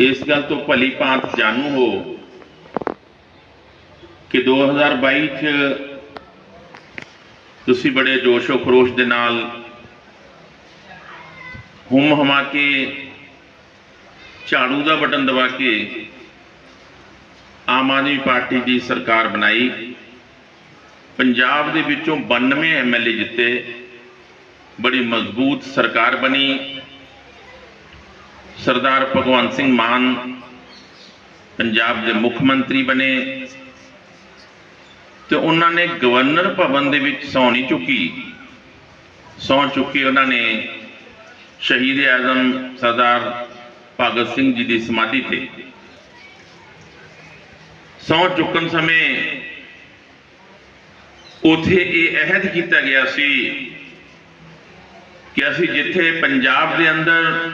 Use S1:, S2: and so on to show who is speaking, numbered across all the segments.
S1: ਇਸ ਗੱਲ ਤੋਂ ਭਲੀ ਭਾਂਤ ਜਾਣੂ ਹੋ ਕਿ 2022 ਚ ਤੁਸੀਂ ਬੜੇ ਜੋਸ਼ੋ ਖਰੋਸ਼ ਦੇ ਨਾਲ ਹੁਮ ਹਮਾ ਕੇ ਝਾੜੂ ਦਾ ਬਟਨ ਦਬਾ ਕੇ ਆਮ ਆਦਮੀ ਪਾਰਟੀ ਦੀ ਸਰਕਾਰ ਬਣਾਈ। ਪੰਜਾਬ ਦੇ ਵਿੱਚੋਂ 92 ਐਮਐਲਏ ਜਿੱਤੇ। ਬੜੀ ਮਜ਼ਬੂਤ ਸਰਕਾਰ ਬਣੀ। ਸਰਦਾਰ ਭਗਵੰਤ ਸਿੰਘ ਮਾਨ ਪੰਜਾਬ ਦੇ ਮੁੱਖ ਮੰਤਰੀ ਬਣੇ ਤੇ ਉਹਨਾਂ ਨੇ ਗਵਰਨਰ ਭਵਨ ਦੇ ਵਿੱਚ ਸਹੁੰ ਨਹੀਂ ਚੁੱਕੀ। ਸਹੁੰ ਚੁੱਕੀ ਉਹਨਾਂ ਨੇ ਸ਼ਹੀਦ ਆਜ਼ਮ ਸਰਦਾਰ ਭਗਤ ਸਿੰਘ ਜੀ ਦੀ ਸਮਾਧੀ ਤੇ। ਸਹੁੰ ਚੁੱਕਣ ਸਮੇਂ ਉਥੇ ਇਹ ਅਹਿਦ ਕੀਤਾ ਗਿਆ ਸੀ ਕਿ ਅਸੀਂ ਜਿੱਥੇ ਪੰਜਾਬ ਦੇ ਅੰਦਰ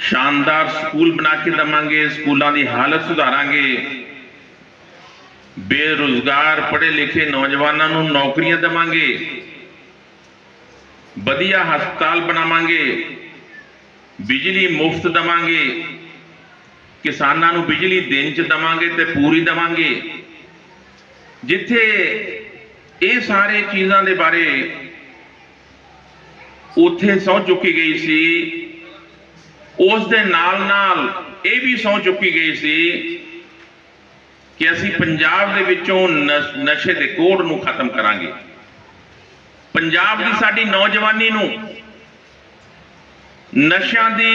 S1: ਸ਼ਾਨਦਾਰ ਸਕੂਲ ਬਣਾ ਕੇ ਦਵਾਂਗੇ, ਸਕੂਲਾਂ ਦੀ ਹਾਲਤ ਸੁਧਾਰਾਂਗੇ। ਬੇਰੁਜ਼ਗਾਰ ਪੜ੍ਹੇ ਲਿਖੇ ਨੌਜਵਾਨਾਂ ਨੂੰ ਨੌਕਰੀਆਂ ਦੇਵਾਂਗੇ। ਵਧੀਆ ਹਸਪਤਾਲ ਬਣਾਵਾਂਗੇ। ਬਿਜਲੀ ਮੁਫਤ ਦੇਵਾਂਗੇ। ਕਿਸਾਨਾਂ ਨੂੰ ਬਿਜਲੀ ਦਿਨ ਚ ਦੇਵਾਂਗੇ ਤੇ ਪੂਰੀ ਦੇਵਾਂਗੇ। ਜਿੱਥੇ ਇਹ ਸਾਰੇ ਚੀਜ਼ਾਂ ਦੇ ਬਾਰੇ ਉਥੇ ਸਹੁੰ ਚੁੱਕੀ ਗਈ ਸੀ ਉਸ ਦੇ ਨਾਲ ਨਾਲ ਇਹ ਵੀ ਸਹੁੰ ਚੁੱਕੀ ਗਈ ਸੀ ਕਿ ਅਸੀਂ ਪੰਜਾਬ ਦੇ ਵਿੱਚੋਂ ਨਸ਼ੇ ਦੇ ਕੋੜ ਨੂੰ ਖਤਮ ਕਰਾਂਗੇ। ਪੰਜਾਬ ਦੀ ਸਾਡੀ ਨੌਜਵਾਨੀ ਨੂੰ ਨਸ਼ਿਆਂ ਦੀ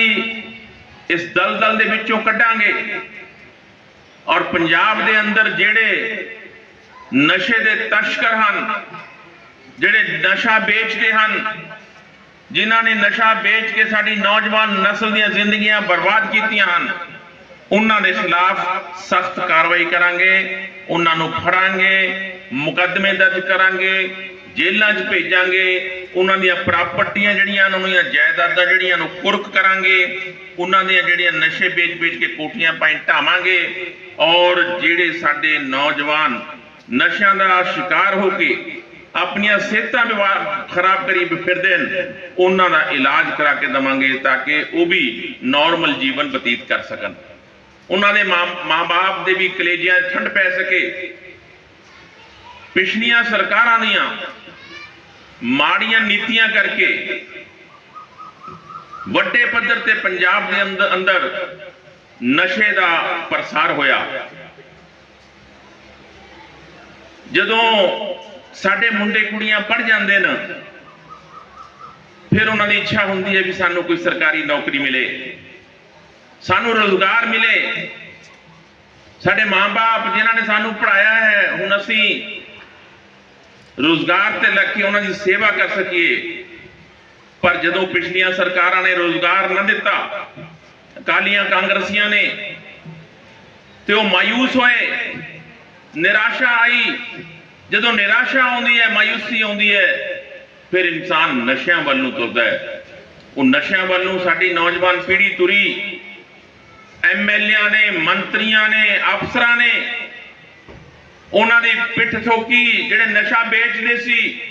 S1: ਇਸ ਦਲਦਲ ਦੇ ਵਿੱਚੋਂ ਕੱਢਾਂਗੇ ਔਰ ਪੰਜਾਬ ਦੇ ਅੰਦਰ ਜਿਹੜੇ ਨਸ਼ੇ ਦੇ ਤਸ਼ਕਰ ਹਨ, ਜਿਹੜੇ ਨਸ਼ਾ ਵੇਚਦੇ ਹਨ ਜਿਨ੍ਹਾਂ ਨੇ ਨਸ਼ਾ ਵੇਚ ਕੇ ਸਾਡੀ ਨੌਜਵਾਨ ਨਸਲ ਦੀਆਂ ਜ਼ਿੰਦਗੀਆਂ ਬਰਬਾਦ ਕੀਤੀਆਂ ਹਨ, ਉਹਨਾਂ ਦੇ ਖਿਲਾਫ ਸਖਤ ਕਾਰਵਾਈ ਕਰਾਂਗੇ, ਉਹਨਾਂ ਨੂੰ ਫੜਾਂਗੇ, ਮੁਕੱਦਮੇ ਦਰਜ ਕਰਾਂਗੇ, ਜੇਲ੍ਹਾਂ 'ਚ ਭੇਜਾਂਗੇ, ਉਹਨਾਂ ਦੀਆਂ ਪ੍ਰਾਪਰਟੀਆਂ ਜਿਹੜੀਆਂ ਉਹਨਾਂ ਦੀਆਂ ਜਾਇਦਾਦਾਂ ਜਿਹੜੀਆਂ ਨੂੰ ਕੁਰਕ ਕਰਾਂਗੇ, ਉਹਨਾਂ ਦੀਆਂ ਜਿਹੜੀਆਂ ਨਸ਼ੇ ਵੇਚ-ਵੇਚ ਕੇ ਕੋਠੀਆਂ ਪਾਈ ਢਾਵਾਂਗੇ ਔਰ ਜਿਹੜੇ ਸਾਡੇ ਨੌਜਵਾਨ ਨਸ਼ਿਆਂ ਦਾ ਸ਼ਿਕਾਰ ਹੋ ਕੇ ਆਪਣੀਆਂ ਸਿਹਤਾਂ ਵਿਵਾ- ਖਰਾਬ ਕਰੀ ਫਿਰਦੇ ਨੇ ਉਹਨਾਂ ਦਾ ਇਲਾਜ ਕਰਾ ਕੇ ਦਵਾਂਗੇ ਤਾਂ ਕਿ ਉਹ ਵੀ ਨਾਰਮਲ ਜੀਵਨ ਬਤੀਤ ਕਰ ਸਕਣ। ਉਹਨਾਂ ਦੇ ਮਾਂ- ਮਾਂ-ਬਾਪ ਦੇ ਵੀ ਕਲੇਜਿਆਂ ਠੰਡ ਪੈ ਸਕੇ। ਪਿਛਲੀਆਂ ਸਰਕਾਰਾਂ ਦੀਆਂ ਮਾੜੀਆਂ ਨੀਤੀਆਂ ਕਰਕੇ ਵੱਡੇ ਪੱਧਰ ਤੇ ਪੰਜਾਬ ਦੇ ਅੰਦਰ ਅੰਦਰ ਨਸ਼ੇ ਦਾ ਪ੍ਰਸਾਰ ਹੋਇਆ। ਜਦੋਂ ਸਾਡੇ ਮੁੰਡੇ ਕੁੜੀਆਂ ਪੜ ਜਾਂਦੇ ਨੇ, ਫਿਰ ਉਹਨਾਂ ਦੀ ਇੱਛਾ ਹੁੰਦੀ ਹੈ ਵੀ ਸਾਨੂੰ ਕੋਈ ਸਰਕਾਰੀ ਨੌਕਰੀ ਮਿਲੇ। ਸਾਨੂੰ ਰੋਜ਼ਗਾਰ ਮਿਲੇ। ਸਾਡੇ ਮਾਂ-ਬਾਪ ਜਿਨ੍ਹਾਂ ਨੇ ਸਾਨੂੰ ਪੜਾਇਆ ਹੈ, ਹੁਣ ਅਸੀਂ ਰੋਜ਼ਗਾਰ ਤੇ ਲੱਗ ਕੇ ਉਹਨਾਂ ਦੀ ਸੇਵਾ ਕਰ ਸਕੀਏ। ਪਰ ਜਦੋਂ ਪਿਛਲੀਆਂ ਸਰਕਾਰਾਂ ਨੇ ਰੋਜ਼ਗਾਰ ਨਾ ਦਿੱਤਾ, ਅਕਾਲੀਆਂ ਕਾਂਗਰਸੀਆਂ ਨੇ, ਤੇ ਉਹ ਮਾਇੂਸ ਹੋਏ, ਨਿਰਾਸ਼ਾ ਆਈ ਜਦੋਂ ਨਿਰਾਸ਼ਾ ਆਉਂਦੀ ਹੈ ਮਾਇੂਸੀ ਆਉਂਦੀ ਹੈ, ਫਿਰ ਇਨਸਾਨ ਨਸ਼ਿਆਂ ਵੱਲ ਨੂੰ ਤੁਰਦਾ ਹੈ। ਉਹ ਨਸ਼ਿਆਂ ਵੱਲ ਨੂੰ ਸਾਡੀ ਨੌਜਵਾਨ ਪੀੜ੍ਹੀ ਤੁਰੀ। ਐਮਐਲਏਆਂ ਨੇ, ਮੰਤਰੀਆਂ ਨੇ, ਅਫਸਰਾਂ ਨੇ ਉਹਨਾਂ ਦੀ ਪਿੱਠ ਠੋਕੀ, ਜਿਹੜੇ ਨਸ਼ਾ ਵੇਚਦੇ ਸੀ,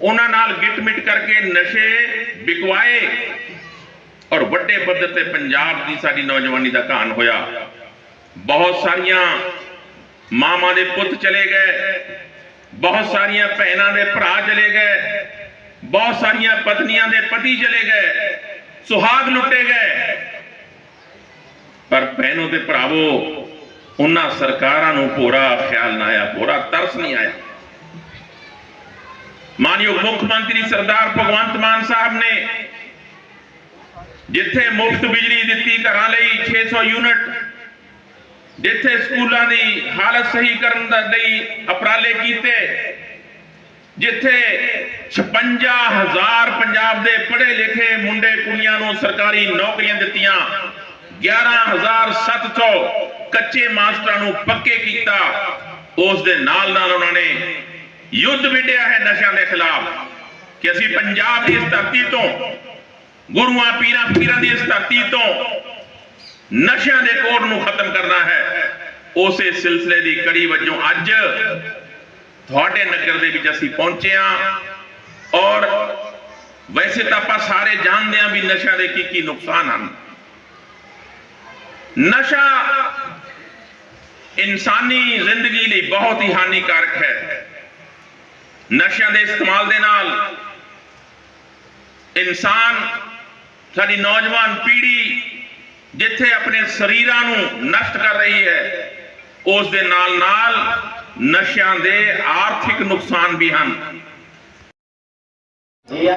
S1: ਉਹਨਾਂ ਨਾਲ ਗਿੱਟ-ਮਿਟ ਕਰਕੇ ਨਸ਼ੇ ਵਿਕਵਾਏ ਔਰ ਵੱਡੇ ਪੱਧਰ ਤੇ ਪੰਜਾਬ ਦੀ ਸਾਡੀ ਨੌਜਵਾਨੀ ਦਾ ਘਾਣ ਹੋਇਆ। ਬਹੁਤ ਸਾਰੀਆਂ ਮਾਵਾਂ ਦੇ ਪੁੱਤ ਚਲੇ ਗਏ। ਬਹੁਤ ਸਾਰੀਆਂ ਭੈਣਾਂ ਦੇ ਭਰਾ ਚਲੇ ਗਏ। ਬਹੁਤ ਸਾਰੀਆਂ ਪਤਨੀਆਂ ਦੇ ਪਤੀ ਚਲੇ ਗਏ। ਸੁਹਾਗ ਲੁੱਟੇ ਗਏ। ਪਰ ਭੈਣੋ ਤੇ ਭਰਾਵੋ, ਉਹਨਾਂ ਸਰਕਾਰਾਂ ਨੂੰ ਪੂਰਾ ਖਿਆਲ ਨਾ ਆਇਆ ਪੂਰਾ ਤਰਸ ਨਹੀਂ ਆਇਆ। ਮਾਨਯੋਗ ਮੁੱਖ ਮੰਤਰੀ ਸਰਦਾਰ ਭਗਵੰਤ ਮਾਨ ਸਾਹਿਬ ਨੇ ਜਿੱਥੇ ਮੁਫਤ ਬਿਜਲੀ ਦਿੱਤੀ ਘਰਾਂ ਲਈ 600 ਯੂਨਿਟ ਜਿੱਥੇ ਸਕੂਲਾਂ ਦੀ ਹਾਲਤ ਸਹੀ ਕਰਨ ਦਾ ਲਈ ਉਪਰਾਲੇ ਕੀਤੇ, ਜਿੱਥੇ 56000 ਪੰਜਾਬ ਦੇ ਪੜ੍ਹੇ ਲਿਖੇ ਮੁੰਡੇ ਕੁੜੀਆਂ ਨੂੰ ਸਰਕਾਰੀ ਨੌਕਰੀਆਂ ਦਿੱਤੀਆਂ 11700 ਕੱਚੇ ਮਾਸਟਰਾਂ ਨੂੰ ਪੱਕੇ ਕੀਤਾ, ਉਸ ਦੇ ਨਾਲ ਨਾਲ ਉਹਨਾਂ ਨੇ ਯੁੱਧ ਵਿੱਢਿਆ ਹੈ ਨਸ਼ਿਆਂ ਦੇ ਖਿਲਾਫ, ਕਿ ਅਸੀਂ ਪੰਜਾਬ ਦੀ ਇਸ ਧਰਤੀ ਤੋਂ, ਗੁਰੂਆਂ ਪੀਰਾਂ ਪੀਰਾਂ ਦੀ ਇਸ ਧਰਤੀ ਤੋਂ ਨਸ਼ਿਆਂ ਦੇ ਕੋੜ ਨੂੰ ਖਤਮ ਕਰਨਾ ਹੈ। ਉਸੇ ਸਿਲਸਿਲੇ ਦੀ ਕੜੀ ਵਜੋਂ ਅੱਜ ਤੁਹਾਡੇ ਨਗਰ ਦੇ ਵਿੱਚ ਅਸੀਂ ਪਹੁੰਚੇ ਹਾਂ ਔਰ ਵੈਸੇ ਤਾਂ ਆਪਾਂ ਸਾਰੇ ਜਾਣਦੇ ਹਾਂ ਵੀ ਨਸ਼ਿਆਂ ਦੇ ਕੀ ਕੀ ਨੁਕਸਾਨ ਹਨ। ਨਸ਼ਾ ਇਨਸਾਨੀ ਜ਼ਿੰਦਗੀ ਲਈ ਬਹੁਤ ਹੀ ਹਾਨੀਕਾਰਕ ਹੈ। ਨਸ਼ਿਆਂ ਦੇ ਇਸਤੇਮਾਲ ਦੇ ਨਾਲ ਇਨਸਾਨ, ਸਾਡੀ ਨੌਜਵਾਨ ਪੀੜ੍ਹੀ ਜਿੱਥੇ ਆਪਣੇ ਸਰੀਰਾਂ ਨੂੰ ਨਸ਼ਟ ਕਰ ਰਹੀ ਹੈ, ਉਸ ਦੇ ਨਾਲ ਨਾਲ ਨਸ਼ਿਆਂ ਦੇ ਆਰਥਿਕ ਨੁਕਸਾਨ ਵੀ ਹਨ।